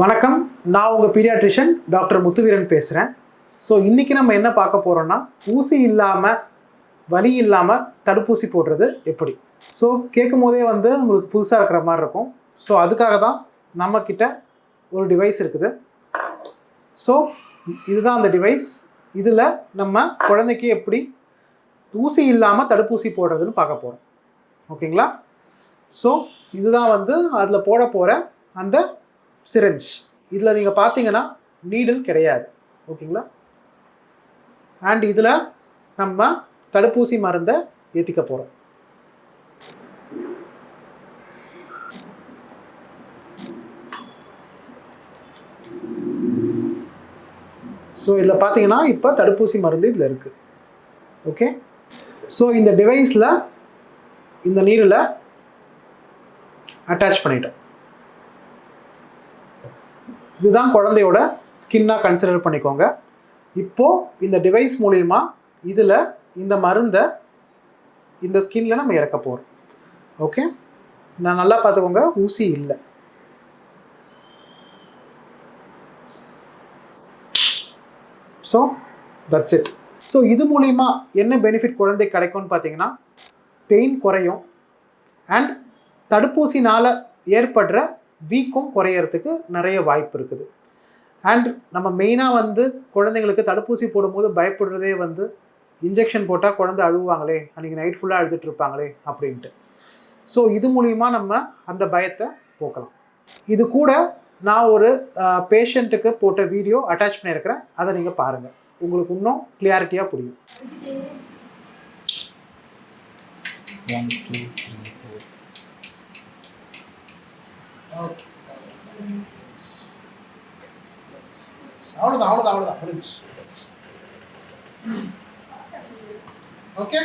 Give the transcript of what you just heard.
வணக்கம். நான் உங்கள் பீடியாட்ரிஷியன் டாக்டர் முத்துவீரன் பேசுகிறேன் ஸோ இன்றைக்கி நம்ம என்ன பார்க்க போகிறோன்னா ஊசி இல்லாமல் வலி இல்லாமல் தடுப்பூசி போடுறது எப்படி? ஸோ கேட்கும் போதே வந்து உங்களுக்கு புதுசாக இருக்கிற மாதிரி இருக்கும். ஸோ அதுக்காக தான் நம்மக்கிட்ட ஒரு டிவைஸ் இருக்குது. ஸோ இதுதான் அந்த டிவைஸ் இதில் நம்ம குழந்தைக்கு எப்படி ஊசி இல்லாமல் தடுப்பூசி போடுறதுன்னு பார்க்க போகிறோம் ஓகேங்களா ஸோ இதுதான் வந்து அதில் போட போகிற அந்த சிரஞ்ச் இதில் நீங்கள் பார்த்தீங்கன்னா நீடில் கிடையாது. ஓகேங்களா? அண்ட் இதில் நம்ம தடுப்பூசி மருந்தை ஏற்றிக்க போகிறோம் ஸோ இதில் பார்த்தீங்கன்னா இப்போ தடுப்பூசி மருந்து இதில் இருக்குது ஓகே ஸோ இந்த டிவைஸில் இந்த நீரில் அட்டாச் பண்ணிட்டோம். இதுதான் குழந்தையோட ஸ்கின்னாக கன்சிடர் பண்ணிக்கோங்க. இப்போது இந்த டிவைஸ் மூலிமா இதில் இந்த மருந்தை இந்த ஸ்கின்ல நம்ம இறக்க போகிறோம் ஓகே நான் நல்லா பார்த்துக்கோங்க. ஊசி இல்லை. ஸோ தட்ஸ் இட் ஸோ இது மூலிமா என்ன பெனிஃபிட் குழந்தை கிடைக்கும்னு பார்த்தீங்கன்னா பெயின் குறையும் அண்ட் தடுப்பூசினால் ஏற்படுற வீக்கும் குறையறதுக்கு நிறைய வாய்ப்பு இருக்குது. அண்ட் நம்ம மெயினாக வந்து குழந்தைங்களுக்கு தடுப்பூசி போடும்போது பயப்படுறதே வந்து இன்ஜெக்ஷன் போட்டால் குழந்தை அழுவாங்களே அன்றைக்கி நைட் ஃபுல்லாக அழுதுட்டு இருப்பாங்களே அப்படின்ட்டு. ஸோ இது மூலிமா நம்ம அந்த பயத்தை போக்கலாம். இது கூட நான் ஒரு பேஷண்ட்டுக்கு போட்ட வீடியோ அட்டாச் பண்ணியிருக்கிறேன். அதை நீங்கள் பாருங்கள் உங்களுக்கு இன்னும் கிளியாரிட்டியாக புரியும். ஓகே அவ்வளோதான் அவ்வளோதான் அவ்வளோதான் முடிஞ்சு ஓகே